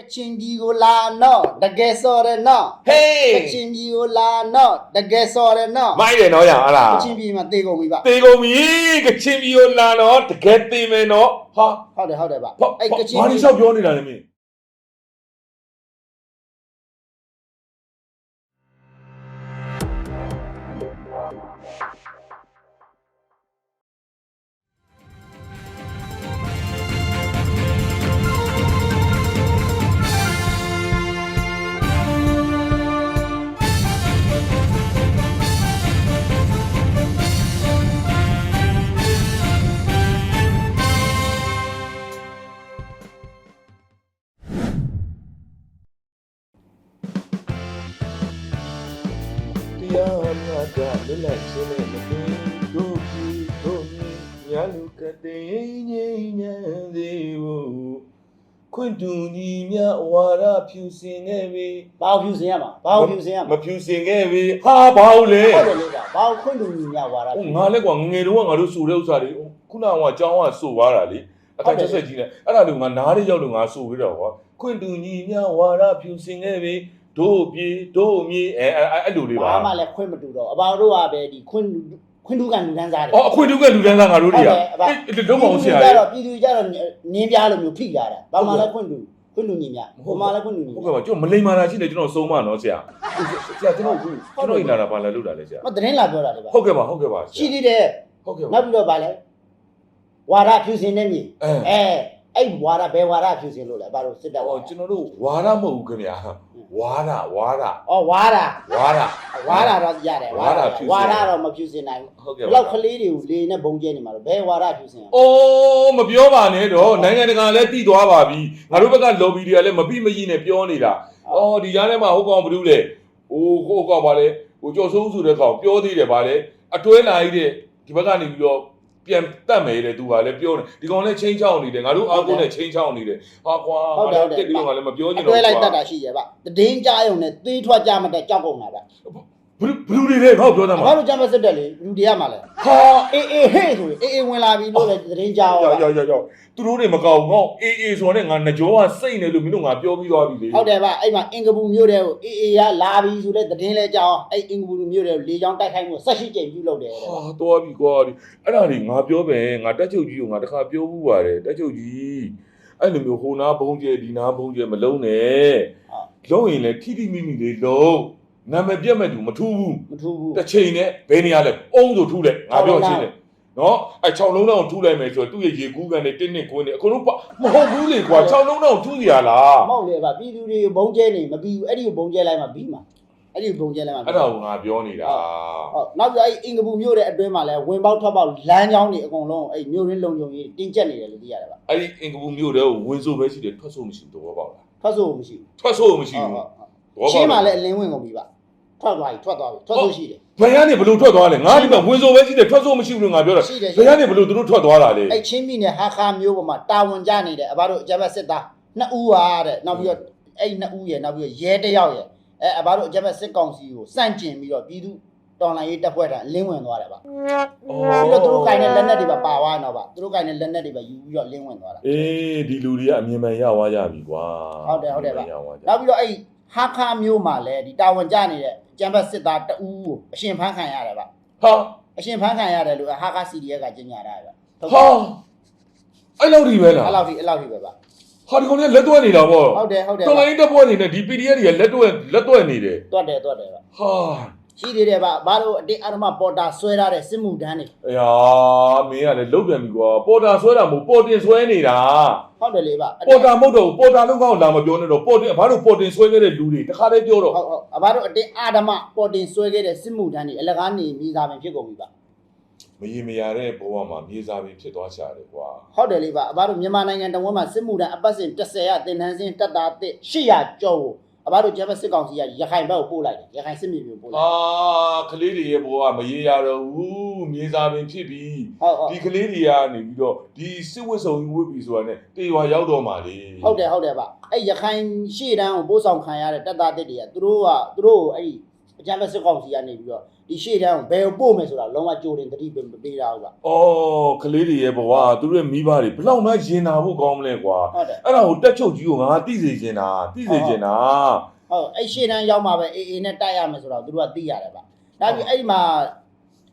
ကချင်ပြည်ကိုလာနော်တကယ်စော်တယ်နော်ဟေးကချင်ပြည်ကိုလာနော်တကယ်စော်တယ်နော်မိုက်တယ်နော်ရဟလားကချင်ပြည်မှာတေကုန်ပြီပါတေကုန်ပြီကချင်ပြည်ကိုလာတော့တကယ်တေမယ်နော်ဟာဟုတ်တယ်ဟုတ်တယ်ပါဟုတ်အဲ့ကချင်ဘာပြည်လို့လျှောက်ပြောနေတာလဲမင်း တ်ကလွတ်လပ်ခြင်းနဲ့မသိတို့ပြီးတို့မြင်ညာလူကတဲ့ငြိမ်းချမ်းသေးဘူးခွင့်တူညီမြဝါရဖြူစင်ခဲ့ပြီဘာကိုဖြူစင်ရမှာဘာကိုဖြူစင်ရမမှာဖြူစင်ခဲ့ပြီဟာဘာလို့လဲဟုတ်တယ်လေကဘာကိုခွင့်တူညီညာဝါဒဟိုငါလည်းကွာငငယ်တုန်းကငါတို့စိုးတဲ့ဥစ္စာတွေဟိုခုနကကအကြောင်းကစိုးသွားတာလေအသက်ချက်ဆက်ကြီးနေအဲ့ဒါလို့ငါနားလေးရောက်လို့ငါစိုးပြီးတော့ဟောခွင့်တူညီမြဝါရဖြူစင်ခဲ့ပြီ တို့ပြေတို့မြေအဲအဲအဲ့လိုလေးပါဘာမှလည်းခွင့်မတူတော့အဘောင်တို့ကပဲဒီခွင့်ခွင့်တူကန်လူတန်းစားတယ်အော်အခွင့်တူကလူတန်းစားငါတို့တွေကဟုတ်တယ်အဘအေးလုံးမအောင်ဆရာကြလေတော့ပြည်သူကြတော့နင်းပြားလိုမျိုးဖိလာတာဘာမှလည်းခွင့်တူခွင့်တူညီမြဘာမှလည်းခွင့်တူညီဟုတ်မြကဲ့ပါကျွန်တော်မလိမ္မာတာရှိတယ်ကျွန်တော်ဆုံးမနော်ဆရာဆရာကျွန်တော်အခုကျွန်တော်အိမ်လာတာဘာလဲလုပ်တာလဲဆရာမသတင်းလာပြောတာလေပါဟုတ်ကဲ့ပါဟုတ်ကဲ့ပါဆရှိရာသေးတယ်ဟုတ်ကဲ့ပါနောက်ပြီးတော့ဗာလဲဝါဒဖြူစင်တဲ့မြေအဲအဲအဲ့ဝါဒဘယ်ဝါဒဖြူစင်လို့လဲဘာလို့စစ်တပ်ဟောကျွန်တော်တို့ဝါရမဟုတ်ဘူးခင်ဗျာ ဝါရဝါရဩဝါဒဝါရ ဝါဒတော့ရတယ်ဝါဒဖြူစင်ဝါဒတော့မဖြူစင်နိုင်ဘူးဟုတ်ဘကဲ့ယ်ပါ လောက်ကလေးတွေကိုလေနဲ့ဘုံကျဲနေမှာလို့ဘယ်ဝါဒဖြူစင်ရအိုးမပြောပါနဲ့တော့နိုင်ငံတကာလည်းတည်သွားပါပြီငါတို့ဘက်က lobby တွေကလည်းမပြီးမကြီးနဲ့ပြောနေတာအော်ဒီကြားထဲမှာဟုတ်ကောင်ဘာလို့လဲဟိုကိုကောင်ပါလေဟိုကြော်စိုးဆိုတဲ့ကောင်ပြောသေးတယ်ဗာလေအတွဲလာကြီးတဲ့ဒီဘက်ကနေပြီးတော့ ပြန်တတ်မယ်တဲ့သူကလည်းပြောတယ်ဒီကောင်လည်းချင်းချောင်းနေတယ်ငါတို့အားကိုးနဲ့ချင်းချောင်းနေတယ်ဟာကွာတက်ပြီးတော့လည်းမပြောချင်အတွဲတော့လိုက်တတ်တာရှိရပါတည်င်းကြားရုံနဲ့သေးထွက်ကြမတဲ့ကြောက်ကုန်တာဗျ ဘလူဘလူတွေလဲဟောပြောသားမှာ ဘာလို့ကြမ်းမစစ်တယ်လေလူတွေကမှလဲဟာအေးအေးဟဲ့ဆိုရင်အေးအေးဝင်လာပြီလို့လည်းတည်င်းကြားရောက်ရောရောက်ရောက်ရောက်သူတို့တွေမကောက်ငေါအေးအေးဆိုတော့ငါငကြောကစိတ်နေလို့မင်းတို့ငါပြောပြီးသွားပြီလေဟုတ်တယ်ဗျအဲ့မှာအင်္ဂပူမြို့တဲ့ကိုအေးအေးရလာပြီဆိုတဲ့တည်င်းလဲကြောင်းအဲ့အင်္ဂပူမြို့တဲ့ကိုလေချောင်းတိုက်ခိုက်မှုဆက်ရှိကြိမ်ပြုလုပ်တယ်တဲ့ဟာတော်ပြီကွာဒီအဲ့ဒါတွေငါပြောပဲငါတက်ချုပ်ကြီးကိုငါတခါပြောဘူးပါတယ်တက်ချုပ်ကြီးအဲ့လိုမျိုးဟိုနာဘုံကျဲဒီနာဘုံကျဲမလုံးနဲ့လုံးရင်လည်းထိထိမိမိလေးလုံး နာမည်ပြတ်မဲ့သူမထူးဘူးမထူးဘူး တစ်ချိန်နဲ့ဘယ်နေရာလဲအုံးဆိုထူးတယ်ငါပြောရှင်းတယ်နော်အဲ6လုံးတောင်ထူးလိုက်မယ်ဆိုတော့သူ့ရဲ့ရေကူးကန်နဲ့တင်းနှစ်ခွင်းနဲ့အကုန်လုံးမဟုတ်ဘူးလေကွာ6လုံးတောင်ထူးစီရလားမဟုတ်လေဗျပြည်သူတွေဘုံကျဲနေမပြီးဘူးအဲ့ဒီကိုဘုံကျဲလိုက်မှပြီးမှာအဲ့ဒီကိုဘုံကျဲလိုက်မှအဲ့ဒါကိုငါပြောနေတာဟုတ်နောက်ပြီးအဲ့အင်္ဂပူမြို့တဲ့အတွင်းမှာလဲဝင်ပေါက်ထွက်ပေါက်လမ်းကြောင်းတွေအကုန်လုံးအဲ့မြို့ရင်းလုံခြုံရေးတင်းကျပ်နေတယ်လို့သိရတယ်ဗျအဲ့ဒီအင်္ဂပူမျိုးတွေကိုဝင်ဆိုပဲရှိတယ်ထွက်ဆိုမရှိဘူးသဘောပေါက်လားထွက်ဆိုမရှိဘူးထွက်ဆိုမရှိဟုတ်ဘူးဟုတ်ရှင်းမှာလည်းအလင်းဝင်ကုန်ပြီဗျ ထွက်သွားပြီထွက်သွားပြီထွက်ဆိုရှိတယ် ဘယ်ကနေဘလို့ထွက်သွားလဲငါဒီမှာဝင်ဆိုပဲရှိတယ်ထွက်ဆိုမရှိဘူးလို့ငါပြောတာရှိတယ်ဘယ်ကနေဘလို့သူတို့ထွက်သွားတာလဲအဲ့ချင်းပြည်နယ်ဟာခါမျိုးပေါ်မှာတာဝန်ကြနေတယ်အဘတို့အကြမ်းဖက်စစ်သားနှစ်ဦးပါတဲ့နောက်ပြီးတော့အဲ့နှစ်ဦးရယ်နောက်ပြီးတော့ရဲတစ်ယောက်ရယ်အဲအဘတို့အကြမ်းဖက်စစ်ကောင်စီကိုစန့်ကျင်ပြီးတော့ပြည်သူတော်လိုင်းရေးတပ်ဖွဲ့ထံအလင်းဝင်သွားတယ်ဗျပြီးတော့သူတို့ကင်တဲ့လက်နက်တွေပါပါသွားတော့ဗျသူတို့ကင်တဲ့လက်နက်တွေပါယူပြီးတော့လင်းဝင်သွားတာ အေးဒီလူတွေကအမြင်မှန်ရသွားကြပြီကွာဟုတ်တယ်ဟုတ်တယ်ဗျရသွားကြနောက်ပြီးတော့အဲ့ ဟာခါမျိုးမှာလည်းဒီတာဝန်ကျနေတဲ့အကြမ်းဖက်စစ်သားတအူးကိုအရှင်ဖမ်းခံရတယ်ဗျဟာအရှင်ဖမ်းခံရတယ်လို့ဟာခါ CDF ကကြေညာတာဗျဟုတ်ဟာအဲ့လောက်ဒီပဲလားအဲ့လောက်ထိအဲ့လောက်ထိပဲဗျဟာဒီကောင်ကလက်တွဲနေတာပေါ့ဟုတ်တယ်ဟုတ်တယ်တော်လိုင်းတပ်ဖွဲ့နေနဲ့ဒီ PDF တွေကလက်တွဲလက်တွဲနေတယ်တွတ်တယ်တွတ်တယ်ဗျဟာ ရှိသေးတယ်ဗျဘာလို့အတင်းအဓမ္မပေါ်တာဆွဲထားတဲ့စစ်မှုတန်းတွေအရာမင်းကလည်းလုတ်ပြန်ပြီကွာပေါ်တာဆွဲတာမဟုတ်ပေါ်တင်ဆွဲနေတာဟုတ်တယ်လေဗျပေါ်တာမဟုတ်တော့ဘူးပေါ်တာလုံးကောင်းလာမပြောနဲ့တော့ပေါ်တင်ဘာလို့ပေါ်တင်ဆွဲခဲ့တဲ့လူတွေတခါတည်းပြောတော့ဟုတ်ဟုတ်အဘတို့အတင်းအဓမ္မပေါ်တင်ဆွဲခဲ့တဲ့စစ်မှုတန်းတွေအလကားနေမိသားပင်ဖြစ်ကုန်ပြီဗျမရေမရတဲ့ဘဝမှာမြေစာပင်ဖြစ်သွားချတယ်ကွာဟုတ်တယ်လေဗျအဘတို့မြန်မာနိုင်ငံတဝန်းမှာစစ်မှုတန်းအပတ်စဉ်30ရတင်တန်းစင်းတက်တာတစ်800ကျော်ကို အဘတို့ကျမ်းစစ်ကောင်စီကရခိုင်ဘက်ကိုပို့လိုက်တယ်ရခိုင်စစ်မြေပြင်ပို့လိုက်အာကလေးတွေရဲ့ဘဝမရေရတော့ဘူးမြေစာပင်ဖြစ်ပြီဟုတ်ဟုတ်ဒီကလေးတွေကနေပြီးတော့ဒီစစ်ဝတ်စုံကြီးဝတ်ပြီဆိုတာနဲ့တေရွာရောက်တော့မှလေဟုတ်တယ်ဟုတ်တယ်ဗျအဲ့ရခိုင်ရှေ့တန်းကိုပို့ဆောင်ခံရတဲ့တက်တာတစ်တွေကသူတို့ကသူတို့ကိုအဲ့ဒီအ ကြမ်းဖက်စစ်ကောင်စီကနေပြီးတော့ဒီရှေ့တန်းကိုဘယ်ကိုပို့မယ်ဆိုတာလုံးဝကြိုတင်တတိပေးမပေးတာဟုတ်ပါ။အော်ကလေးတွေရဲ့ဘဝသူတို့ရဲ့မိဘတွေဘလောက်မှရင်နာဖို့ကောင်းမလဲကွာဟုတ်တယ်။အဲ့ဒါကိုတက်ချုပ်ကြီးကိုငါသိစေချင်တာသိစေချင်တာဟုတ်အဲ့ရှေ့တန်းရောက်မှာပဲအေးအေးနဲ့တိုက်ရမယ်ဆိုတော့သူတို့ကသိရတယ်ဗျဒါပြီးအဲ့ဒီမှာ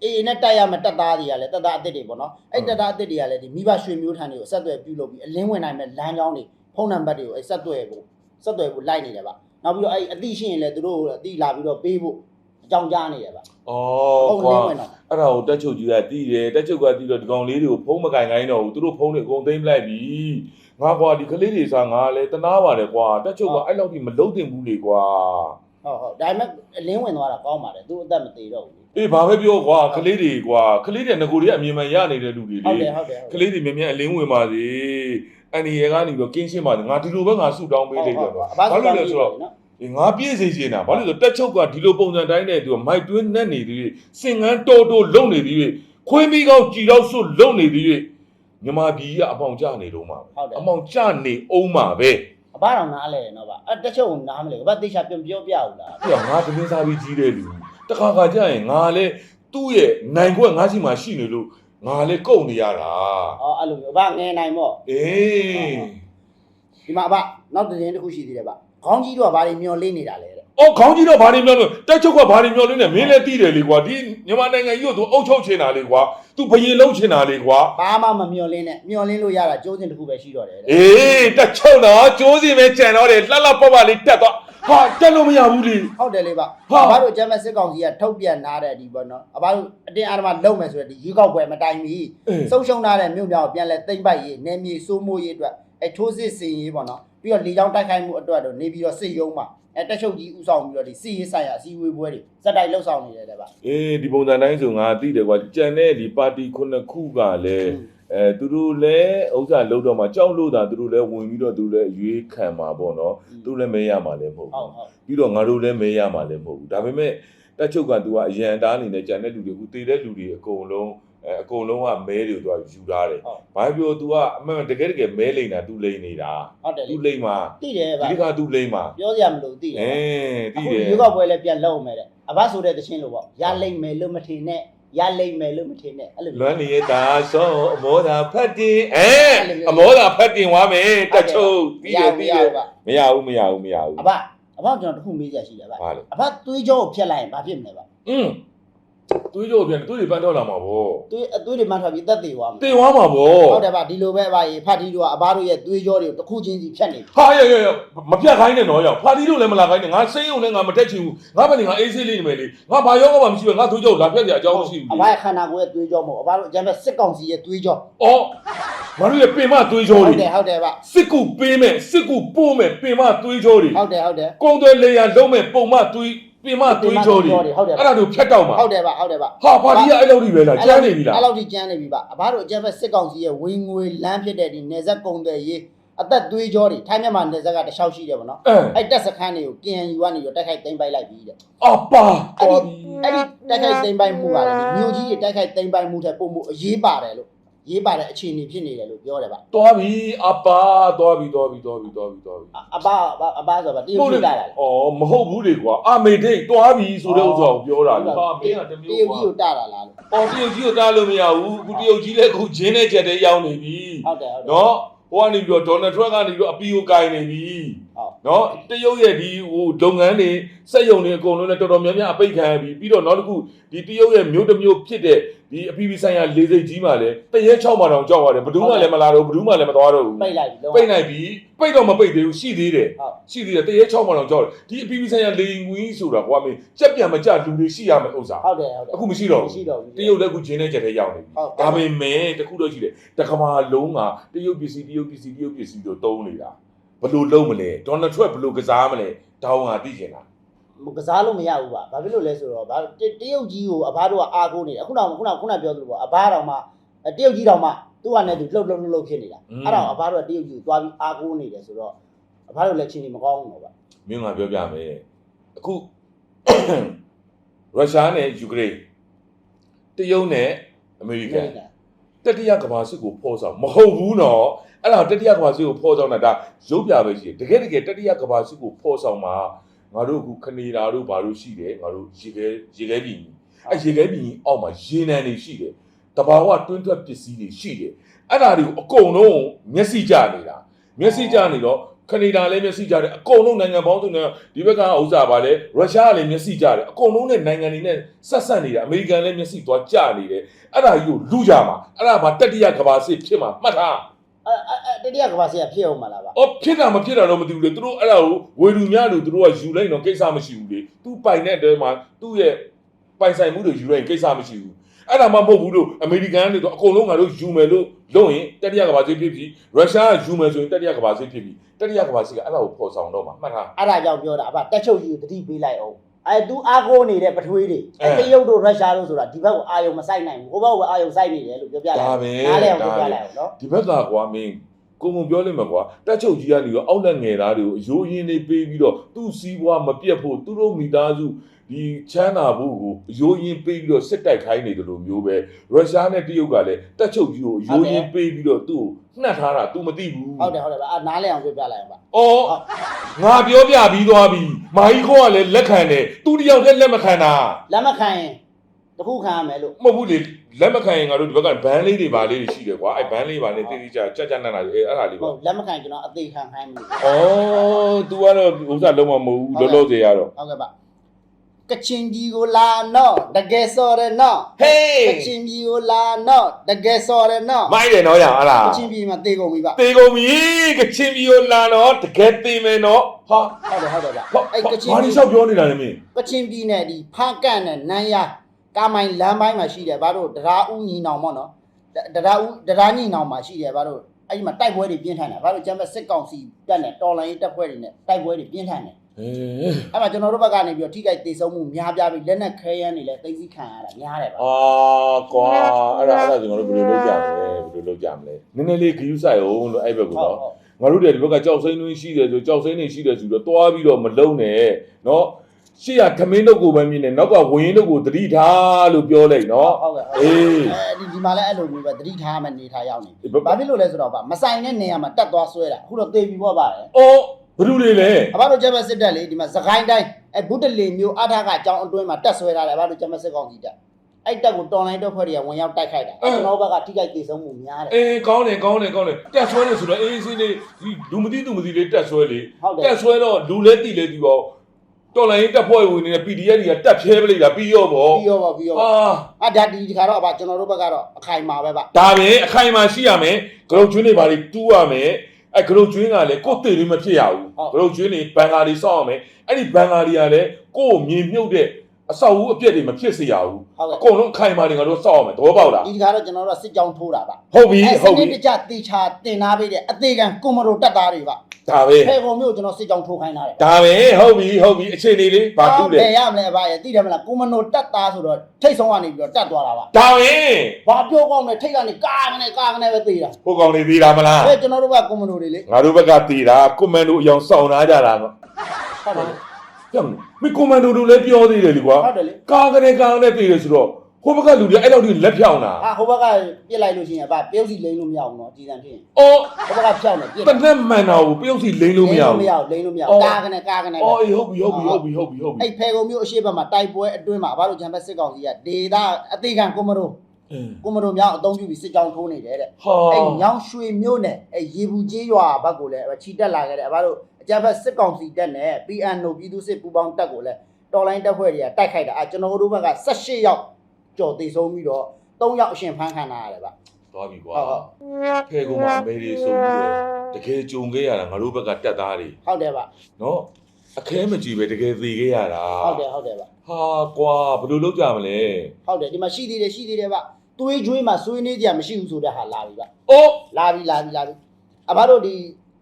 အေးအေးနဲ့တိုက်ရမယ်တက်သားတွေကလည်းတက်သားအစ်စ်တွေပေါ့နော်အဲ့တက်သားအစ်စ်တွေကလည်းဒီမိဘရွှေမျိုးထန်တွေကိုဆက်သွယ်ပြုလုပ်ပြီးအလင်းဝင်နိုင်မဲ့လမ်းကြောင်းတွေဖုန်းနံပါတ်တွေကိုအဲ့ဆက်သွယ်ဖို့ဆက်သွယ်ဖို့လိုက်နေတယ်ဗျ နောက်ပြီးတော့အဲ့အသိရှိရင်လည်းသူတို့အသိလာပြီးတော့ပေးဖို့အကြောင်းကြားနေတယ်ဗျ။အော်ဟုတ်ကွာလင်းဝင်တော့အဲ့ဒါကိုတက်ချုပ်ကြီးကတီးတယ်တက်ချုပ်ကတီးတော့ဒီကောင်လေးတွေကိုဖုံးမကင်ခိုင်းတော့ဘူးသူတို့ဖုံးတွေအကုန်သိမ်းလိုက်ပြီ။ငါကွာဒီကလေးတွေစားငါလည်းတနာပါတယ်ကွာတက်ချုပ်ကအဲ့လောက်ကြီးမလုံးတင်ဘူးလေကွာဟုတ်ဟုတ်ဒါပေမဲ့အလင်းဝင်သွားတာကောင်းပါတယ်သူအသက်မသေးတော့ဘူးလေ။အေးဘာပဲပြောကွာကလေးတွေကွာကလေးတွေငကိုတွေကအမြင်မှန်ရနေတဲ့လူတွေဟုတ်လေတယ်ဟုတ်တယ်ကလေးတွေမြင်မြင်အလင်းဝင်ပါစေ။ အန်ဒီရဲကနေပြီးတော့ကင်းရှင်းပါစေငါဒီလိုပဲငါဆူတောင်းပေးလိုက်တယ်ကွာအဘဘာဆိုလို့လဲဆိုတော့နော်ဒီငါပြည့်စေချင်တာဘာလို့လဲဆိုတော့တက်ချုပ်ကဒီလိုပုံစံတိုင်းနဲ့သူကမိုက်တွင်းနဲ့နေသေးစင်ငန်းတိုးတိုးလုံနေသေးခွေးမီကောက်ကြည်တော့ဆွလုံနေသေးမြမပြည်ကအပေါင်ကျနေတော့မှာပဲဟုတ်တယ်အပေါင်ကျနေအောင်မှာပဲအဘတော်နားလဲနော်ဗျအဲ့တက်ချုပ်ကိုနားမလဲအဘတေချာပြန်ပြောပြဦးလားပြငါသမင်းစားပြီးကြီးတဲ့လူတခါခါကျရင်ငါလည်းသူ့ရဲ့နိုင်ခွက်ငါးစီမှာရှိနေလို့ ငါလည်းကုန်နေရတာအော်အဲ့လိုမျိုးအဘငယ်နိုင်ပေါ့အေးဒီမှာအဘနောက်တစ်ရင်တစ်ခုရှိသေးတယ်ဗျ ခေါင်းကြီးတော့ဘာတွေမျောလေးနေတာလဲတဲ့အော်ခေါင်းကြီးတော့ဘာတွေမျောလို့တက်ချုပ်ကဘာတွေမျောလို့နေမင်းလည်းသိတယ်လေကွာဒီမြန်မာနိုင်ငံကြီးကိုသူအုပ်ချုပ်ချင်တာလေကွာသူဘယင်လုံးချင်တာလေကွာဘာမှမမျောလင်းနဲ့မျောလင်းလို့ရတာကျိုးစင်တစ်ခုပဲရှိတော့တယ်တဲ့အေးတက်ချုပ်တော့ကျိုးစီပဲကြံတော့တယ်လှလှပပလေးတက်သွားဟာတက်လို့မရဘူးလေဟုတ်တယ်လေဗျဟာအဘတို့ဂျမစစ်ကောင်စီကထုတ်ပြန်ထားတဲ့ဒီပေါ့နော်အဘတို့အတင်းအာဓမ္မလုံမယ်ဆိုတဲ့ဒီရွေးကောက်ပွဲမတိုင်မီအေးဆုံးရှုံးထားတဲ့မြို့မြောက်ကိုပြန်လဲတိမ့်ပိုက်ရေးနယ်မြေစိုးမိုးရေးအတွက်အဲထိုးစစ်စင်ရေးပေါ့နော် ပြီးတော့လေကြောင်းတိုက်ခိုက်မှုအတွက်တော့နေပြီးတော့စစ်ရုံးမှာအဲတက်ချုပ်ကြီးဥဆောင်ပြီးတော့ဒီစစ်ရေးဆိုင်ရာအစည်းအဝေးပွဲတွေစက်တိုက်လှုပ်ဆောင်နေတယ်တဲ့ဗျအေးဒီပုံစံတိုင်းဆိုငါသိတယ်ကွာကြံတဲ့ဒီပါတီခုနှစ်ခုကလည်းအဲသူတို့လည်းဥစ္စာလုံးတော့မှကြောက်လို့တာသူတို့လည်းဝင်ပြီးတော့သူလည်းရွေးခံမှာပေါ့နော်သူလည်းမဲရမှာလည်းမဟုတ်ဟုတ်ဘူးဟုတ်ပြီးတော့ငါတို့လည်းမဲရမှာလည်းမဟုတ်ဘူးဒါပေမဲ့တက်ချုပ်ကသူကအရန်တားအနေနဲ့ကြံတဲ့လူတွေအခုတည်တဲ့လူတွေအကုန်လုံး အဲအကုန်လုံးကမဲတွေကိုသူကယူထားတယ် ဟုတ် ဘာပြော तू ကအမှန်တကယ်တကယ်မဲလိမ့်တာ तू လိမ့်နေတာ ဟုတ်တယ်လေ तू လိမ့်မှာ သိတယ်ဗျ ဒီက तू လိမ့်မှာ ပြောစရာမလိုသိတယ် အဲ အခု သိတယ် ရွေးကောက်ပွဲလည်းပြန်လုပ်မယ်တဲ့အဘဆိုတဲ့တခြင်းလို့ပေါ့ရလိမ့်မယ်လို့မထင်နဲ့ရလိမ့်မယ်လို့မထင်နဲ့အဲ့လို လွမ်းလျက်တာဆုံးအမောသာဖတ်တင်အဲ အဲ့လိုမျိုး အမောသာဖတ်တင်သွားမယ်တက်ချုပ်ပြီးတယ်ပြီးတယ် ဗျ မရဘူးမရဘူးမရဘူး အဘအဘကျွန်တော်တစ်ခုမေးစရာရှိတယ်ဗျ ဟာလေ အဘသွေးကြောကိုဖျက်လိုက်ရင်ဘာဖြစ်မလဲဗျ อืม သွေးကြောပြန်သွေးတွေပန်းတော့လာမှာဗောသွေးအသွေးတွေမှထွက်ပြီးတက်သေးသွားမှာတင်သွားမှာဗောဟုတ်တယ်ဗျဒီလိုပဲဗျရေဖတ်တီတို့ကအဘတို့ရဲ့သွေးကြောတွေကိုတစ်ခုချင်းစီဖျက်နေပြီဟာရရရမပြတ်ခိုင်းနဲ့တော့ရောက်ဖာတီလို့လည်းမလာခိုင်းနဲ့ငါစိမ့်ုံနဲ့ငါမတက်ချင်ဘူးငါပဲနေငါအေးဆေးလေးနေမယ်လေငါဘာရောမှမရှိဘူးငါသွေးကြောလာပြတ်ကြအကြောင်းမရှိဘူးအဘရဲ့ခန္ဓာကိုယ်ရဲ့သွေးကြောမဟုတ်အဘတို့အကျမ်းပဲစစ်ကောင်စီရဲ့သွေးကြောအော်ငါတို့ရဲ့ပင်မသွေးကြောဟုတ်တွေတယ်ဟုတ်တယ်ဗျစစ်ကူပေးမယ်စစ်ကူပို့မယ်ပင်မသွေးကြောတွေဟုတ်တယ်ဟုတ်တယ်ကုံသွဲလေရလုံးမဲ့ပုံမသွေး ပင်မသွေးကြောတွေဟုတ်တယ်အဲ့ဒါတို့ဖြတ်တော့မှာဟုတ်တယ်ဗျဟုတ်တယ်ဗျဟာဖာတီကအဲ့လောက်ကြီးပဲလားကျန်းနေပြီလားအဲ့လောက်ထိကျန်းနေပြီဗျအဘတို့အကျမ်းပဲစစ်ကောင်စီရဲ့ဝင်ငွေလမ်းဖြစ်တဲ့ဒီနေဆက်ကုံတဲ့ရေးအသက်သွေးကြောတွေထိုင်းမြန်မာနေဆက်ကတခြားရှိတယ်ဗောနော်အဲအဲ့တက်စခန်းတွေကို KNU ကနေပြီးတော့တိုက်ခိုက်သိမ်းပိုက်လိုက်ပြီတဲ့အပါအဲ့တော်ဒီပြီအဲ့ဒီတိုက်ခိုက်သိမ်းပိုက်မှုကလည်းဒီမြို့ကြီးတွေတိုက်ခိုက်သိမ်းပိုက်မှုထက်ပုံမှုအရေးပါတယ်လို့ ရေးပါတဲ့အခြေအနေဖြစ်နေတယ်လို့ပြောတယ်ဗျတော်ပြီအပါတော်ပြီတော်ပြီတော်ပြီတော်ပြီတော်ပြီအဘအဘဆိုတော့တရုတ်ကြီးတာလားဩမဟုတ်ဘူးလေကွာအာမေဒိတ်တော်ပြီဆိုတဲ့ဥစ္စာကိုပြောတာလေဟာမင်းကတတမျိုးရုတ်ကွာကြီးကိုတာတာလားလို့အော်တရုတ်ကြီးကိုတားလို့မရဘူးအခုတရုတ်ကြီးလည်းအခုဂျင်းနဲ့ချက်တဲ့ရောက်နေပြီဟုတ်တယ်ဟုတ်တယ်နော်ဟိုကနေပြီးတော့ဒေါ်နယ်ထရန့်ကနေပြီးတော့အပီကိုကင်နေပြီဟုတ်နော်တရုတ်ရဲ့ဒီဟိုလုပ်ငန်းတွေစက်ရုံတွေအကုန်လုံးလည်းတော်တော်များများအပိတ်ခံရပြီပြီးတော့နောက်တစ်ခုဒီတရုတ်ရဲ့မျိုးတစ်မျိုးဖြစ်တဲ့ ဒီအပီပီဆိုင်ရာလေစိတ်ကြီးမှလည်းတရဲ6မှတောင်ကြောက်ရတယ်ဘယ်သူမှလည်းမလာတော့ဘူးဘယ်သူမှလည်းမသွားတော့ဘူးပိတ်လိုက်ပြီလုံးဝ ပိတ်နိုင်ပြီပိတ်တော့မပိတ်သေးဘူးရှိသေးတယ်ဟုတ် ရှိသေးတယ်တရဲ6မှတောင်ကြောက်တယ်ဒီအပီပီဆိုင်ရာလေငွေဆိုတာကွာမင်းကြက်ပြန်မကြလူတွေရှိရမယ်ဥစ္စာဟုတ်တယ်ဟုတ်တယ်အခုမရှိတော့မရှိဘူးတော့ဘူး တရုတ်လည်းအခုဂျင်းနဲ့ချက်ထဲရောက်နေပြီဟုတ် ဒါပေမဲ့တခုတော့ရှိတယ်တကမာလုံးကတရုတ်ပစ္စည်းတရုတ်ပစ္စည်းတရုတ်ပစ္စည်းတို့တုံးနေတာဘယ်လိုလုံးမလဲဒေါ်နယ်ထရန့်ဘယ်လိုကစားမလဲတောင်းဟာသိကျင်တာမ ကစားလို့မရဘူးပါဘာဖြစ်လို့လဲဆိုတော့ဘာတတရုတ်ကြီးကိုအဘတို့ကအားကိုးနေတယ်အခုတော့ခုနကခုနပြောသလိုပေါ့အဘတော်မှတရုတ်ကြီးတော်မှသူ့ဟာနဲ့သူလှုပ်လှုပ်လှုပ်လှုပ်ဖြစ်နေတာအဲ့တော့အဘတို့ကတရုတ်ကြီးကိုသွားပြီးအားကိုးနေတယ်ဆိုတော့အဘတို့လည်းချင်းနေမကောင်းဘူးတော့ဗျမင်းကပြောပြမယ်အခုရုရှားနဲ့ယူကရိန်းတရုတ်နဲ့အမေရိကန်တတိယကမ္ဘာစစ်ကိုဖော်ဆောင်မဟုတ်ဘူးနော်အဲ့ဒါတတိယကမ္ဘာစစ်ကိုဖော်ဆောင်တာဒါရုပ်ပြပဲရှိတယ်တကယ်တကယ်တတိယကမ္ဘာစစ်ကိုဖော်ဆောင်မှာ ငါတို့အခုခနေတာတို့ဘာလို့ရှိတယ်ငါတို့ရေခဲရေခဲပြည်အဲရေခဲပြည်အောက်မှာရေနံတွေရှိတယ်တဘာဝတွင်းထွက်ပစ္စည်းတွေရှိတယ်အဲ့ဒါတွေကိုအကုန်လုံးမျက်စိကျနေတာမျက်စိကျနေတော့ခနေတာလည်းမျက်စိကျတယ်အကုန်လုံးနိုင်ငံပေါင်းစုံနဲ့ဒီဘက်ကဥစ္စာပါလေရုရှားကလည်းမျက်စိကျတယ်အကုန်လုံးနဲ့နိုင်ငံတွေနဲ့ဆက်ဆက်နေတာအမေရိကန်လည်းမျက်စိသွားကျနေတယ်အဲ့ဒါကြီးကိုလူကြမှာအဲ့ဒါမှတတိယကဘာစစ်ဖြစ်မှာမှတ်ထား အဲအဲတတိယကမ္ဘာစီကဖြစ်အောင်မလားဗျ။အော်ဖြစ်တာမဖြစ်တာတော့မသိဘူးလေ။သူတို့အဲ့ဒါကိုဝေလူများလူသူတို့ကယူလိုက်တော့ကိစ္စမရှိဘူးလေ။ तू ပိုင်တဲ့တဲမှာသူ့ရဲ့ပိုင်ဆိုင်မှုတွေယူလိုက်ရင်ကိစ္စမရှိဘူး။အဲ့ဒါမှမဟုတ်ဘူးလို့အမေရိကန်တွေတော့အကုန်လုံးကတော့ယူမယ်လို့လုပ်ရင်တတိယကမ္ဘာစစ်ဖြစ်ပြီးရုရှားကယူမယ်ဆိုရင်တတိယကမ္ဘာစစ်ဖြစ်ပြီးတတိယကမ္ဘာစစ်ကအဲ့ဒါကိုပေါ်ဆောင်တော့မှာမှတ်ထားအဲ့ဒါကြောင့်ပြောတာအဘတက်ချုပ်ကြီးကိုတတိပေးလိုက်အောင် အဲသူအားကိုးနေတဲ့ပထွေးတွေအဲအဲတရုတ်တို့ရုရှားတို့ဆိုတာဒီဘက်ကိုအာယုံမဆိုင်နိုင်ဘူးဟိုဘက်ကိုအာယုံဆိုင်နေတယ်လို့ပြောပြလိုက်ဒါပဲနားလဲအောင်ဒါပြောပဲပြလိုက်အောင်နော်ဒီဘက်ကကွာမင်းကိုုံပြောလိမ့်မယ်ကွာတက်ချုပ်ကြီးကနေရောအောက်လက်ငယ်သားတွေကိုအယိုးရင်းလေးပေးပြီးတော့သူ့စီးပွားမပြတ်ဖို့သူတို့မိသားစု ဒီချမ်းသာဖို့ကိုအယိုးရင်းပေးပြီးတော့စစ်တိုက်ခိုင်းနေတယ်လို့မျိုးပဲရုရှားနဲ့တရုတ်ကလည်းတက်ချုပ်ကြီးကိုအယိုးရင်းပေးပြီးတော့သူ့ကိုနှက်ထားတာ तू မသိဘူးဟုတ်တယ်ဟုတ်တယ်ဗျအာနားလဲအောင်ပြောပြလိုက်အောင်ဗျ။အော်ငါပြောပြပြီးသွားပြီ။မာကြီးခေါကလည်းလက်ခံတယ်။သူတယောက်တည်းလက်မခံတာလက်မခံရင်တခုခံရမယ်လို့မဟုတ်ဘူးလေလက်မခံရင်ငါတို့ဒီဘက်ကဘန်းလေးတွေပါလေးတွေရှိတယ်ကွာ။အဲဘန်းလေးပါလေးတိတိကျကျကြကြနက်နက်အဲအဲ့ဒါလေးဟုပါတ်လက်မခံကျွန်တော်အသေးခံခိုင်းမှု။အော် तू ကတော့ဥစ္စာလုံးဝမဟုတ်ဘူးလောလောဆယ်ရတော့ဟုတ်ကဲ့ဗျ ကချင်ကြီးကိုလာနော်တကယ်စော်တယ်နော်ဟေးကချင်ကြီးကိုလာနော်တကယ်စော်တယ်နော်မိုက်တယ်နော်ရဟလားကချင်ပြည်မှာတေကုန်ပြီဗျတေကုန်ပြီကချင်ပြီးတော့လာတော့တကယ်တေမယ်နော်ဟာဟုတ်တယ်ဟုတ်တယ်ဗျဘာအဲ့ကချင်ဘာပြည်လို့လျှောက်ပြောနေတာလဲမင်းကချင်ပြည်နယ်ဒီဖားကန့်နဲ့နန်းရကာမိုင်လမ်းပိုင်းမှာရှိတယ်ဘာလို့တရာဦးညီနောင်မော့နော်တရာဦးတရာညီနောင်မှာရှိတယ်ဘာလို့အဲ့ဒီမှာတိုက်ပွဲတွေပြင်းထန်တယ်ဘာလို့ကျမ်းမဲ့စစ်ကောင်စီတက်နဲ့တော်လိုင်းရေးတပ်ဖွဲ့တွေနဲ့တိုက်ပွဲတွေပြင်းထန်တယ်ဟေး အဲ့မှာကျွန်တော်တို့ဘက်ကနေပြီးတော့ထိခိုက်ဒေဆုံးမှုများပြားပြီးလက်နက်ခဲယမ်းတွေလည်းသိသိခံရတာများတယ်ဗျအာကွာအဲ့ဒါအဲ့ဒါကျွန်တော်တို့ဘယ်လိုလုပ်ကြမလဲဘယ်လိုလုပ်ကြမလဲနည်းနည်းလေးဂယူးဆိုင်အောင်လို့အဲ့ဘက်ကိုဟုတ်တော့ဟုတ်ငါတို့တွေဒီဘက်ကကြောက်စိမ့်တွင်းရှိတယ်ဆိုကြောက်စိမ့်နေရှိတယ်ဆိုတော့တွားပြီးတော့မလုံးနဲ့နော်ရှေ့ကခမင်းတို့ကိုပဲမြင်နေနောက်ကဝင်းတို့ကိုတတိထားလို့ပြောလိုက်နော်ဟုတ်ကဲ့အေးအဲဒီဒီမှာလည်းအဲ့လိုမျိုးပဲသတိထားမှနေထားရောက်နေအေးဘာဖြစ်လို့လဲဆိုတော့ဗျမဆိုင်တဲ့နေရာမှာတက်သွားဆွဲတာအခုတော့သေပြီပေါ့ဗျအော် ဘယ်သူတွေလဲအဘတို့ကျမ်းမဲ့စစ်တက်လေဒီမှာသခိုင်းတိုင်းအဲဘုဒ္ဓလင်မျိုးအထာကအကြောင်းအတွင်းမှာတက်ဆွဲထားတယ်အဘတို့ကျမ်းမဲ့စစ်ကောင်စီတက်အဲ့တက်ကိုတော်လိုင်းတော့ဖွဲ့တွေကဝင်ရောက်တိုက်ခိုက်တာအဲ့ကျွန်တော်ဘက်ကထိခိုက်ဒေဆုံးမှုများတယ်အေးကောင်းတယ်ကောင်းတယ်ကောင်းတယ်တက်ဆွဲတယ်ဆိုတော့အေးစင်းလေးဒီလူမသိသူမသိလေးတက်ဆွဲလေဟုတ်တယ်တက်ဆွဲတော့လူလဲတိလဲဒီပေါ့တော်လိုင်းတက်ဖွဲ့ဝင်နေတဲ့ PDF တွေကတက်ဖြဲပလိုက်တာပြီးရောပေါ့ပြီးရောပါပြီးရောပါအာအဒါဒီဒီခါတော့အဘကျွန်တော်တို့ဘက်ကတော့အခိုင်မာပဲဗျဒါပဲအခိုင်အမာရှိရမယ်ဂရုတ်ကျွင်းတွေပါလေတူးရမယ် အဲဂရုတ်ကျွင်းကလည်းကိုယ်တည်လေးမဖြစ်ရဘူးဂရုတ်ကျွင်းတွေဘန်ကာတွေစောက်ရမယ်အဲ့ဒီဘန်ကာတွေကလည်းကိုယ်မြေမြုပ်တဲ့အဆောက်အဦအပြက်တွေမဖြစ်စေရဘူးဟုတ်အကဲ့ကုန်လုံးအခိုင်အမာတွေငါတို့စောက်ရမယ်သဘောပေါက်လားဒီဒီခါတော့ကျွန်တော်တို့ကစစ်ကြောင်းထိုးတာဗျဟုတ်ပြီအဲ့စဟုတ်နပြီစ်တကျတေချာတင်ထားပေးတဲ့အသေးခံကွန်မရိုတက်သားတွေဗျ ဒါပဲဖေကုန်မျိုးကျွန်တော်စစ်ကြောင်းထိုးခိုင်းထားတယ်ဒါပဲဟုတ်ပြီဟုတ်ပြီအခြေအနေလေးဘာတူလဲဘယ်ရမလဲအဘရဲ့သိတယ်မလားကွန်မရိုတက်သားဆိုတော့ထိတ်ဆုံးကနေပြီးတော့တက်သွားတာဗျဒါပဲဘာပြောကောင်းလဲထိတ်ကနေကာကနေကာကနေပဲသေးတာဟိုကောင်တွေသေးတာမလားအဲကျွန်တော်တို့ကကွန်မရိုတွေလေငါတို့ဘက်ကသေးတာကွန်မန်ဒိုအယောင်စောင့်ထားကြတာနော်ဟုတ်တယ်လေကြမ်းမကွန်မန်ဒိုတို့လည်းပြောသေးတယ်လေကွာဟုတ်တယ်လေကာကနေကာနဲ့သေးတယ်ဆိုတော့ ဟိုဘက်ကလူတွေအဲ့လောက်ကြီးလက်ဖြောင်းတာအာဟိုဘက်ကပြစ်လိုက်လို့ရှိရင်အဘပြုတ်စီလိမ့်လို့မရဘူးနော်ကြည်စံဖြစ်ရင်အော်ဟိုဘက်ကဖြောက်နေပြစ်တနက်မှန်တာကိုပြုတ်စီလိမ့်လို့မရဘူးမရဘူးလိမ့်လို့မရအော်ဘူးကာကနေကာကနေပဲ အော်အေးဟုတ်ပြီဟုတ်ပြီဟုတ်ပြီဟုတ်ပြီဟုတ်ပြီအဲ့ဖေကုန်မျိုးအရှိဘက်မှာတိုက်ပွဲအတွင်းမှာအဘတို့ဂျမ်ဘက်စစ်ကောင်စီကဒေတာအသေးခံကွန်မရိုအင်းကွန်မရိုများအသုံးပြုပြီးစစ်ကြောင်းထိုးနေတယ်တဲ့ဟာအဲ့ညောင်ရွှေမျိုးနဲ့အဲ့ရေဘူးကျေးရွာဘက်ကိုလည်းချီတက်လာခဲ့တယ်အဘတို့အကြမ်းဖက်စစ်ကောင်စီတက်နဲ့ PNO ပြည်သူစစ်ပူးပေါင်းတပ်ကိုလည်းတော်လိုင်းတပ်ဖွဲ့တွေကတိုက်ခိုက်တာအဲကျွန်တော်တို့ဘက်က18ယောက် ကြော်တည်ဆုံးပြီးတော့3ယောက်အရှင်ဖမ်းခံထားရတယ်ဗျသွားပြီကွာဟုတ်ဟုတ်ဖဲကောင်မအမေတွေဆိုပြီးတော့တကယ်ကြုံခဲ့ရတာငါတို့ဘက်ကတက်သားတွေဟုတ်တယ်ဗျနော်အခဲမကြည့်ပဲတကယ်သေခဲ့ရတာဟုတ်တယ်ဟုတ်တယ်ဗျဟာကွာဘယ်လိုလုပ်ကြမလဲဟုတ်တယ်ဒီမှာရှိသေးတယ်ရှိသေးတယ်ဗျသွေးကြွေးမှာဆွေးနေကြမရှိဘူးဆိုတဲ့ဟာလာပြီဗျအော်လာပြီလာပြီလာပြီအဘတို့ဒီ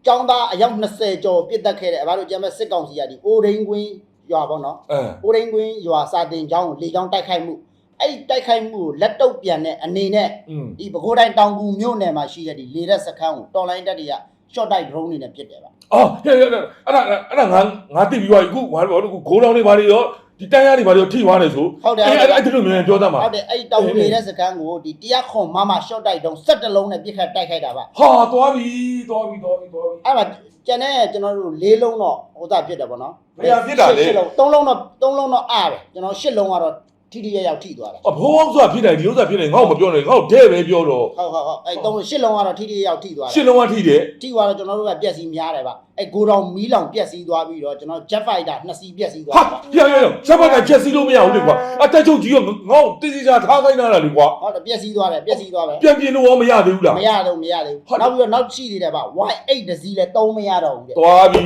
ចောင်းသားအယောက်20ကျော်ပြစ်တက်ခဲ့တယ်အဘတို့ကျမ်းမဲ့စစ်ကောင်စီကဒီအိုဒိန်ကွင်းရွာပေါ့နော်အမ်အိုဒိန်ကွင်းရွာစာတင်ကျောင်းကိုလေကျောင်းတိုက်ခိုက်မှု အဲ့ဒီတိုက်ခိုက်မှုကိုလက်တုပ်ပြန်တဲ့အနေနဲ့อืมဒီပဲခူးတိုင်းတောင်ကူမြို့နယ်မှာရှိတဲ့ဒီလေရက်စခန်းကိုတော်လိုင်းတက်တွေက short type drone တွေနဲ့ပစ်တယ်ဗျအော်ဟဲ့ဟဲ့အဲ့ဒါအဲ့ဒါငါငါသိပြီးသွားပြီခုငါတို့ဂိုးတောင်တွေဘာတွေရောဒီတန်းရတွေဘာတွေရောထိသွားနေဆိုဟုတ်တယ်အဲ့ဟုတ်တယ်အဲ့ဒီလိုမြန်ပြောတတ်မှာဟုတ်တယ်အဲ့ဒီတောင်ကူလေရက်စခန်းကိုဒီတရားခွန်မမ short type drone 17လုံးနဲ့ပစ်ခတ်တိုက်ခိုက်တာဗျဟာသွားပြီသွားပြီသွားပြီသွားပြီအဲ့မှာကျန်တဲ့ကျွန်တော်တို့လေးလုံးတော့ဟိုသားဖြစ်တယ်ပေါ့နော်ဘယ်ဟာဖြစ်တာလဲရှစ်လုံးသုံးလုံးတော့သုံးလုံးတော့အားတယ်ကျွန်တော်ရှစ်လုံးကတော့ ထိထိရရောက်ထိသွားတယ်အဘိုးအောင်ဆိုတာဖြစ်တယ်ဒီဥစ္စာဖြစ်တယ်ငါ့ကိုမပြောနဲ့ငါ့ကိုတဲ့ပဲပြောတော့ဟုတ်ဟုတ်ဟုတ်အဲ့သုံးလုံးရှစ်လုံးကတော့ထိထိရရောက်ထိသွားတယ်ရှင်းလုံးဝထိတယ်ထိသွားတော့ကျွန်တော်တို့ကပြက်စီးများတယ်ဗျအဲ့ကိုတောင်မီးလောင်ပြက်စီးသွားပြီးတော့ကျွန်တော် jet fighter နှစ်စီးပြက်စီးသွားဟာတယ်ဗျရရရချက်ပါကချက်စီလို့မရဘူးလေကွာအတက်ချုပ်ကြီးကငါ့ကိုတိတိကျကျထားခိုင်းတာလေကွာဟုတ်တယ်ပြက်စီးသွားတယ်ပြက်စီးသွားပဲပြန်ပြင်လို့ရောမရသေးဘူးလား မရတော့မရသေးဟုတ်ဘူးနောက်ပြီးတော့နောက်ရှိသေးတယ်ဗျ Y8 တစ်စီးလဲသုံးမရတော့ဘူးတဲ့သွားပြီ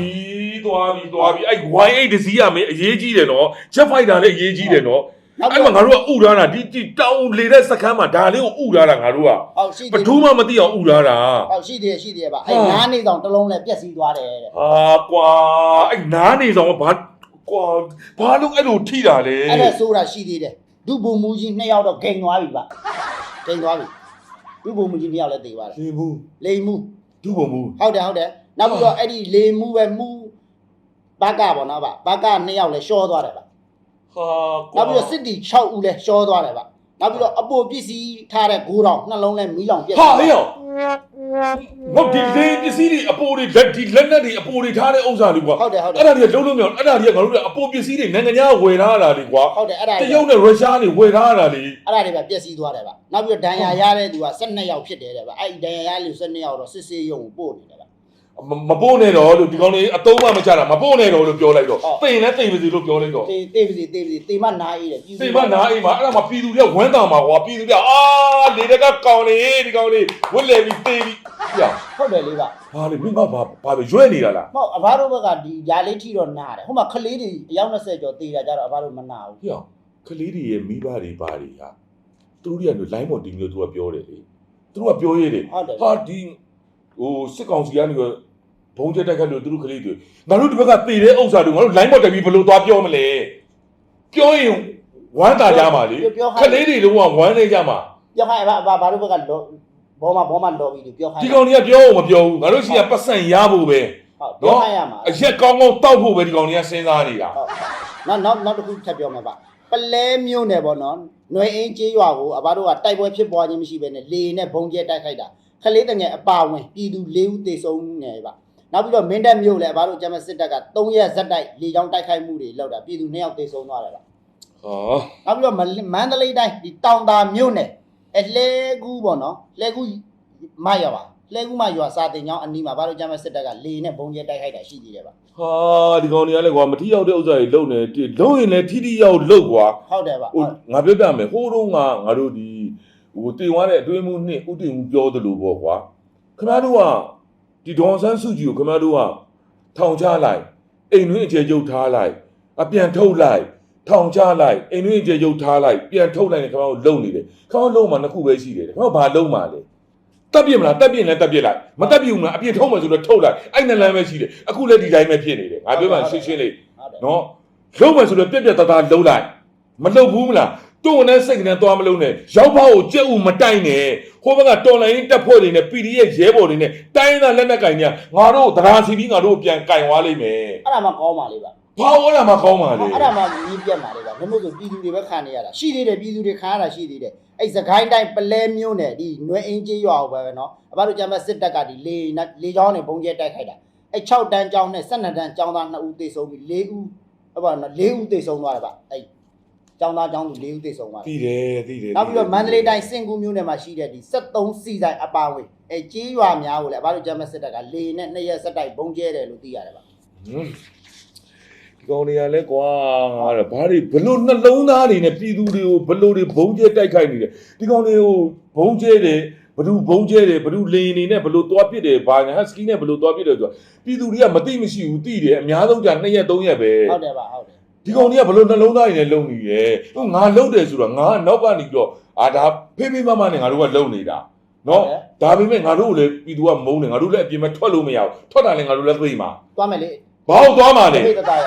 သွားပြီသွားပြီအဲ့ Y8 တစည်းရမယ်အရေးကြီးတယ်နော် Jet Fighter လည်းအရေးကြီးတယ်နော်နောက် အဲ့ပြီးမှာတော့ငါတို့ကဥထားတာဒီဒီတောင်းလေတဲ့စကမ်းမှာဒါလေးကိုဥထားတာငါတို့ကဟုတ်ရှိဘသေးယ်သူမှမသိအောင်ဥထားတာဟုတ်ရှိသေးတယ်ရှိသေးတယ်ဗျအဲ့နားနေဆောင်တစ်လုံးလဲပြက်စီးသွားတယ်တဲ့ဟာကွာအဲ့နားနေဆောင်ကဘာကွာဘာလို့အဲ့လိုထိတာလဲအဲ့ဒါဆိုတာရှိသေးတယ်ဒုဗိုလ်မူကြီးနှစ်ယောက်တော့ဂိန်သွားပြီဗျဂိန်သွားပြီဒုဗိုလ်မူကြီးနှစ်ယောက်လည်းတည်သွားတယ်လေဘူးလိန်မူဒုဘုံမူဟုတ်တယ်ဟုတ်တယ်နောက်ပြီးတော့အဲ့ဒီလေမူပဲမူဘက်ကပေါ့နော်ဗျဘက်ကနှစ်ယောက်လည်းရှော့သွားတယ်ဗျဟာ နောက်ပြီးတော့စစ်တီ6ဦးလည်းရှော့သွားတယ်ဗျနောက်ပြီးတော့အပေါ်ပစ္စည်းထားတဲ့ဂိုးတောင်နှလုံးလည်းမီးလောင်ပြက်ဟာဟေ့ရောငေါဒီလေပစ္စည်းတွေအပိုတွေလက်ဒီလက်နက်တွေအပိုတွေထားတဲ့ဥစ္စာတွေကွာဟုတ်တယ်ဟုတ်တယ်အဲ့ဒါတွေကလုံးလုံးမြောင်အဲ့ဒါတွေကငါတို့ကအပိုပစ္စည်းတွေနိုင်ငံခြားဝယ်ထားတာတွေကွာဟုတ်တယ်အဲ့ဒါတတွေရုတ်နဲ့ရုရှားတွေဝယ်ထားတာလေအဲ့ဒါတွေပဲပျက်စီးသွားတယ်ဗျနောက်ပြီးတော့ဒဏ်ရာရတဲ့သူက12ယောက်ဖြစ်တယ်တဲ့ဗျအဲ့ဒီဒဏ်ရာရလူ12ယောက်တော့စစ်ဆေးရုံကိုပို့နေတယ်ဗျ မမပို့နဲ့တော့လို့ဒီကောင်လေးအတုံးမှမချတာမပို့နဲ့တော့လို့ပြောလိုက်တော့ဟုတ်တိမ်နဲ့တိမ်ပါစီလို့ပြောလိုက်တော့တေးတေးပါစီတေးပါစီတေးမနာအေးတယ်ပြည်သူတိမ်မနာအိမ်မှာအဲ့ဒါမှပြည်သူတွေကဝမ်းတာမှာကွာပြည်သူတွေကအာလေတက်ကကောင်လေးဒီကောင်လေးဝက်လေပြီးတေးပြီးပြဟုတ်တယ်လေးဗျဘာလေမင်းကဘာဘာပဲရွဲ့နေတာလားမဟုတ်အဘတို့ဘက်ကဒီຢာလေးထိတော့နားတယ်ဟိုမှာခလေးတွေအယောက်20ကျော်တေးတာကြတော့အဘတို့မနာဘူးပြကလေးတွေရဲ့မိဘတွေဘာတွေဟာသူတို့တွေကလိုင်းပေါ်ဒီမျိုးသူကပြောတယ်လေသူတို့ကပြောရတယ်ဟုတ်တယ်ဟာဒီဟိုစစ်ကောင်စီကနေ ဘုံချက်တက်ခတ်လို့သူတို့ကလေးတွေငါတို့ဒီဘက်ကတေတဲ့ဥစ္စာတွေငါတို့လိုင်းပေါ်တက်ပြီးဘယ်လိုသွားပြောမလဲပြောရင်ဝမ်းတာကြမှာလေကလေးတွေလုံးဝဝမ်းနေကြမှာပြောခိုင်းအဘအဘဘာတို့ဘက်ကလောဘောမဘောမလော်ပြီးပြောခိုင်းဒီကောင်တွေကပြောအောင်မပြောဘူးငါတို့ရှိကပတ်စံရဖို့ပဲဟုတ်ပြောခိုင်းရမှာအရက်ကောင်းကောင်းတောက်ဖို့ပဲဒီကောင်တွေကစဉ်းစားနေတာဟုတ်နောက်နောက်နောက်တစ်ခုထပ်ပြောမှာပါပလဲမျိုးနယ်ပေါ့နော်ຫນွေအင်းကျေးရွာကိုအဘတို့ကတိုက်ပွဲဖြစ်ပွားခြင်းမရှိဘဲနဲ့လေနဲ့ဘုံကျဲတိုက်ခိုက်တာခလေးတငယ်အပါဝင်ပြည်သူ၄ဦးသေဆုံးနေပါ နောက်ပြီးတော့မင်းတပ်မျိုးလည်းအဘတို့ကျမစစ်တပ်က3ရက်ဇက်တိုက်လေကြောင်းတိုက်ခိုက်မှုတွေလုပ်တာပြည်သူ2ယောက်သေဆုံးသွားတယ်ဗျဟာနောက်ပြီးတော့မလမန္တလေးတိုင်းဒီတောင်တာမြို့နယ်အလဲကူပေါ့နော်လဲကူမရွာပါလဲကူမရွာစာတင်ကျောင်းအနီးမှာဘာလို့ကျမစစ်တပ်ကလေနဲ့ဘုံကျဲတိုက်ခိုက်တာရှိသေးတယ်ဗျဟာဒီကောင်တွေကလည်းကွာမထီရောက်တဲ့ဥစ္စာတွေလုံနေတယ်လုံရင်လည်းထီထီရောက်လုံကွာဟုတ်တယ်ဗျဟိုငါပြောပြမယ်ဟိုတုန်းကငါတို့ဒီဟိုတင်သွားတဲ့အတွင်းမှုနှစ်ဥတင်မှုပြောသလိုပေါ့ကွာခင်ဗျားတို့က ဒီဒေါန်ဆန်းစုကြည်ကိုခင်ဗျားတို့ကထောင်ချလိုက်အိမ်တွင်းအခြေကျုပ်ထားလိုက်အပြန်ထုတ်လိုက်ထောင်ချလိုက်အိမ်တွင်းအခြေကျုပ်ထားလိုက်ပြန်ထုတ်လိုက်နေခင်ဗျားတို့လုံနေတယ်ခင်ဗျားတို့လုံမှာနှစ်ခုပဲရှိတယ်ခင်ဗျားတို့ဘာလုံမှာလဲတက်ပြစ်မလားတက်ပြစ်လည်းတက်ပြစ်လိုက်မတက်ပြစ်ဘူးမလားအပြစ်ထုတ်မှဆိုတော့ထုတ်လိုက်အဲ့နှစ်လမ်းပဲရှိတယ်အခုလည်းဒီတိုင်းပဲဖြစ်နေတယ်ငါပြောမှရှင်းရှင်းလေးဟုတ်တယ်နော်လုံးမယ်ဆိုတော့ပြက်ပြက်သားသားလုံးလိုက်မလုံးဘူးမလား တွန်းနဲ့စိတ်နဲ့သွားမလုံးနဲ့ရောက်ဖောက်ကိုကြက်ဥမတိုင်နဲ့ဟိုဘက်ကတော်လိုင်းတက်ဖွဲ့တွေနဲ့ PDF ရဲဘော်တွေနဲ့တိုင်းသားလက်နက်ကင်ညာငါတို့တရားစီပြီးငါတို့ပြန်ကင်သွားလိမ့်မယ်အဲ့ဒါမှကောင်းပါလေဗျဘာဟောတာမှကောင်းပါလေအဲ့ဒါမှမြည်ပြတ်ပါလေဗျမမို့ဆိုပြည်သူတွေပဲခံနေရတာရှိသေးတယ်ပြည်သူတွေခံရတာရှိသေးတယ်အဲ့စကိုင်းတိုင်းပလဲမျိုးနယ်ဒီနွေအင်းကျေးရွာကိုပဲနော်အဘတို့ကျမစစ်တပ်ကဒီလေနဲ့လေချောင်းနဲ့ဘုံကျဲတိုက်ခိုက်တာအဲ့6တန်းကျောင်းနဲ့12တန်းကျောင်းသား2ဦးသေဆုံးပြီး4ဦးဟုတ်ပါနော်4ဦးသေဆုံးသွားတယ်ဗျအဲ့ ကျောင်းသားကျောင်းသူ4ဦးသေဆုံးသွားတယ်သိတယ်သိတယ်နောက်ပြီးတော့မန္တလေးတိုင်းစင်ကူမြို့နယ်မှာရှိတဲ့ဒီ73စီဆိုင်အပါဝင်အဲကြေးရွာများကိုလည်းဘာလို့ဂျမစစ်တပ်ကလေနဲ့နှစ်ရက်ဆက်တိုက်ဘုံကျဲတယ်လို့သိရတယ်ဗျဟွန်းဒီကောင်တွေကလည်းကွာငါတော့ဘာတွေဘလို့နှလုံးသားတွေနဲ့ပြည်သူတွေကိုဘလို့တွေဘုံကျဲတိုက်ခိုက်နေတယ်ဒီကောင်တွေကိုဘုံကျဲတယ်ဘဒူဘုံကျဲတယ်ဘဒူလေရင်နေနဲ့ဘလို့သွားပစ်တယ်ဘာညာဟက်စကီနဲ့ဘလို့သွားပစ်တယ်ဆိုတာပြည်သူတွေကမသိမရှိဘူးသိတယ်အများဆုံးじゃ2ရက်3ရက်ပဲဟုတ်တယ်ဗျဟုတ်တယ် ဒီကောင်တွေကဘလို့နှလုံးသားတွေနဲ့လုံနေတယ်ဟိုငါလုံတယ်ဆိုတော့ငါကနောက်ကနေပြီးတော့အာဒါဖေးဖေးမမနဲ့ငါတို့ကလုံနေတာနော်ဒါပေမဲ့ငါတို့ကိုလည်းပြည်သူကမုန်းတယ်ငါတို့လည်းအပြင်မှာထွက်လို့မရဘူးထွက်တာလည်းငါတို့လည်းသိမှာသွားမယ်လေဘာလို့သွားမှာလဲဖိတတရ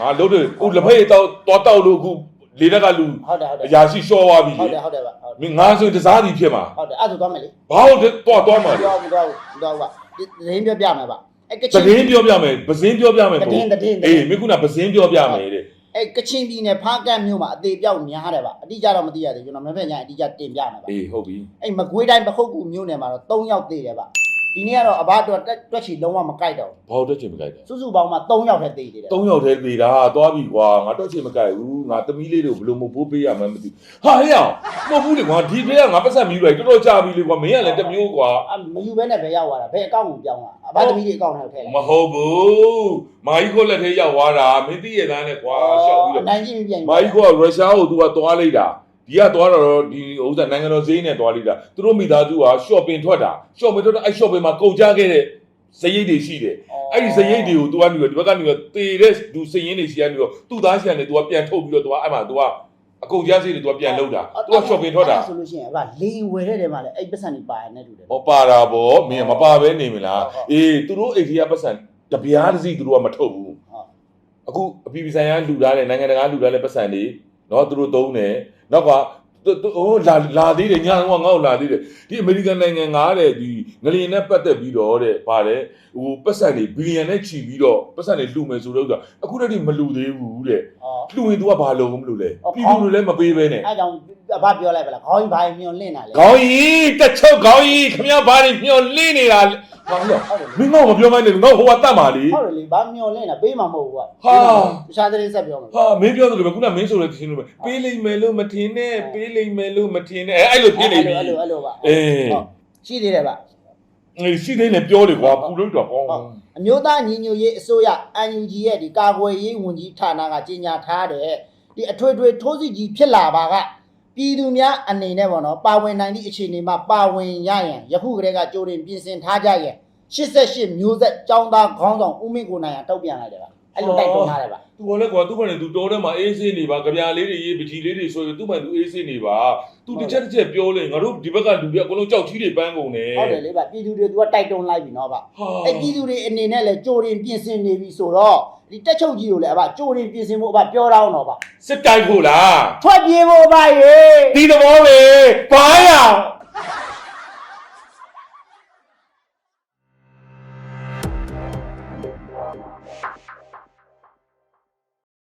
ငါလုံတယ်ခုလက်ဖက်ရည်တောက်တောက်တောက်လို့အခုလေတက်ကလူဟုတ်တယ်ဟုတ်တယ်အရာရှိရှော့သွားပြီဟုတ်တယ်ဟုတ်တယ်ဗျဟုတ်မင်းငါဆိုတစားစီဖြစ်မှာဟုတ်တယ်အဲ့ဒါသွားမယ်လေဘာလို့တော့သွားမှာလဲတော့တော့တော့ဗျဒီရင်းပြပြမယ်ဗျအဲကချသင်တရင်ပြောပြမယ်ပစင်းပြောပြမယ်တည်င်းတည်င်းအေးမင်းခုနပစင်းပြောပြမယ်တဲ့ အဲကချင်ပြည်နယ်ဖားကတ်မြို့မှာအသေးပြောက်များတယ်ဗျအတိအကျတော့မသိရသေးဘူးကျွန်တော်မဖက်ညာအတိအကျတင်ပြမယ်ဗျအေးဟုတ်ပြီအဲမကွေးတိုင်းပခုတ်ကူမြို့နယ်မှာတော့3ယောက်သေးတယ်ဗျ ဒီနေ့ကတော့အဘတော့တက်တွက်ချီလုံးဝမကြိုက်တော့ဘာလို့တက်ချင်မကြိုက်လဲဘူးစုစုပေါင်းမှာ3ယောက်ထက်သေးသေးတယ်၃ယောက်တည်းသေးတာသွားပြီကွာငါတက်ချင်မကြိုက်ဘူးငါသမီးလေးတွေကိုဘယ်လိုမဖိုးပေးရမှန်းမသိဟာဟဲ့အောင်မဟုတ်ဘူးလေကွာဒီထဲကငါပတ်ဆက်မြူလိုက်တော်တော်ကြာပြီလေကွာမင်းကလည်းတစ်မျိုးကွာအမယူဘဲနဲ့ပဲရောက်သွားတာဘယ်အကောင့်ကိုပြောင်းလာအဘသမီးတွေအကောင့်ထဲထည့်လိုက်မဟုတ်ဘူးမာကြီးကိုလက်ထဲရောက်သွားတာမင်းသိရသားနဲ့ကွာရှောက်ပြီးတော့နိုင်ကြည့်ပြီးပြန်မာကြီးကရုရှားကိုသူကသွားလိုက်တာ ဒီကသွားတော့ဒီဥစ္စာနိုင်ငံတော်ဈေးနဲ့သွားလိတာသူတို့မိသားစုက shopping ထွက်တာ shopping ထွက်တော့အဲ့ shopping မှာကုန်ကြခဲ့တဲ့စရိတ်တွေရှိတယ်အဲ့ဒီစရိတ်တွေကို तू ကနေပြီးဒီဘက်ကနေပြီးတေတဲ့သူစရင်တွေရှိရပြီးတော့သူ့သားဆီကနေ तू ကပြန်ထုတ်ပြီးတော့ तू ကအဲ့မှာ तू ကအကုန်ကြစရိတ်တွေ तू ကပြန်လုပ်တာ तू က shopping ထွက်တာဆိုလို့ရှိရင်ဟလာလေဝယ်တဲ့တဲမှာလည်းအဲ့ပတ်စံတွေပါရနေတူတယ်ဟောပါတာဗောမင်းမပါပဲနေမလားအေးသူတို့အိန္ဒိယပတ်စံတပြားတစ်စီးသူတို့ကမထုတ်ဘူးအခုအပြည်ပြည်ဆိုင်ရာလူသားတွေနိုင်ငံတကာလူသားတွေပတ်စံတွေနော်သူတို့သုံးတယ် နောက်ကသူသူဟိုလာလာသေးတယ်ညာကငါ့ကိုလာသေးတယ်ဒီအမေရိကန်နိုင်ငံကတဲ့ဒီ ငလျင်နဲ့ပတ်သက်ပြီးတော့တဲ့ပါတယ်ဟိုပတ်စံတွေဘီလီယံနဲ့ချီပြီးတော့ပတ်စံတွေလှူမယ်ဆိုတော့ဆိုတာအခုတည်းကမလှူသေးဘူးတဲ့အော်လှူရင် तू ကဘာလုပ်မလို့လဲဟုတ်ပြည်သူတွေလည်းမပေးပဲနဲ့အဲ့ကြောင့်အဘပြောလိုက်ပါလားခေါင်းကြီးဘာမျောလင့်တာလဲခေါင်းကြီးတက်ချုပ်ခေါင်းကြီးခမရဘာတွေမျောလင်းနေတာလဲဟာလို့ဟုတ်တယ်မင်းတော့မပြောမိုင်းနဲ့ငါ့ဟိုကတတ်ပါလေဟုတ်တယ်လေဘာမျောလင့်တာပေးမှာမဟုတ်ဘူးကွာဟာတခြားသတင်းဆက်ပြောမှာဟာမင်းပြောသလိုပဲခုနမင်းဆိုတဲ့သင်လို့ပဲပေးလိမ့်မယ်လို့မထင်နဲ့ပေးလိမ့်မယ်လို့မထင်နဲ့အဲ့အဲ့လိုဖြစ်နေပြီအဲ့လိုအဲ့လိုပါအေးဟုတ်ရှိသေးတယ်ဗျအေး ရှိသေးတယ်ပြောလေကွာပူလို့တော့ကောင်းဟုတ်အမျိုးသားညီညွတ်ရေးအစိုးရ UNG ရဲ့ဒီကာကွယ်ရေးဝန်ကြီးဌာနကကြေညာထားတဲ့ဒီအထွေထွေထိုးစစ်ကြီးဖြစ်လာပါကပြည်သူများအနေနဲ့ပေါ့နော်ပါဝင်နိုင်သည့်အခြေအနေမှာပါဝင်ရရင်ယခုကတည်းကကြိုတင်ပြင်ဆင်ထားကြရင်88မျိုးဆက်ចောင်းသားခေါင်းဆောင်ဦးမင်းကိုနိုင်ရတောက်ပြန်လိုက်တယ်ဗျ အဲ့လိုတိုက်တွန်းထားတယ်ဗျသူကလည်းကွာသူ့ဘာနဲ့သူတော်ထဲမှာအေးဆေးနေပါကြပြာလေးတွေရေးပကြီးလေးတွေဆိုရင်သူ့ဘာသူအေးဆေးနေပါသူတစ်ချက်တစ်ချက်ပြောလေငါတို့ဒီဘက်ကလူတွေအကုန်လုံးကြောက်ကြီးတွေပန်းကုန်တယ်ဟုတ်တယ်လေဗျပြည်သူတွေသူကတိုက်တွန်းလိုက်ပြီနော်ဗျဟာအဲ့ပြည်သူတွေအနေနဲ့လည်းကြိုတင်ပြင်ဆင်နေပြီဆိုတော့ဒီတက်ချုပ်ကြီးကိုလည်းအဘကြိုတင်ပြင်ဆင်ဖို့အဘပြောတော့တော့ဗျစစ်တိုက်ဖို့လားထွက်ပြေးဖို့အဘရေဒီသဘောပဲဘာရ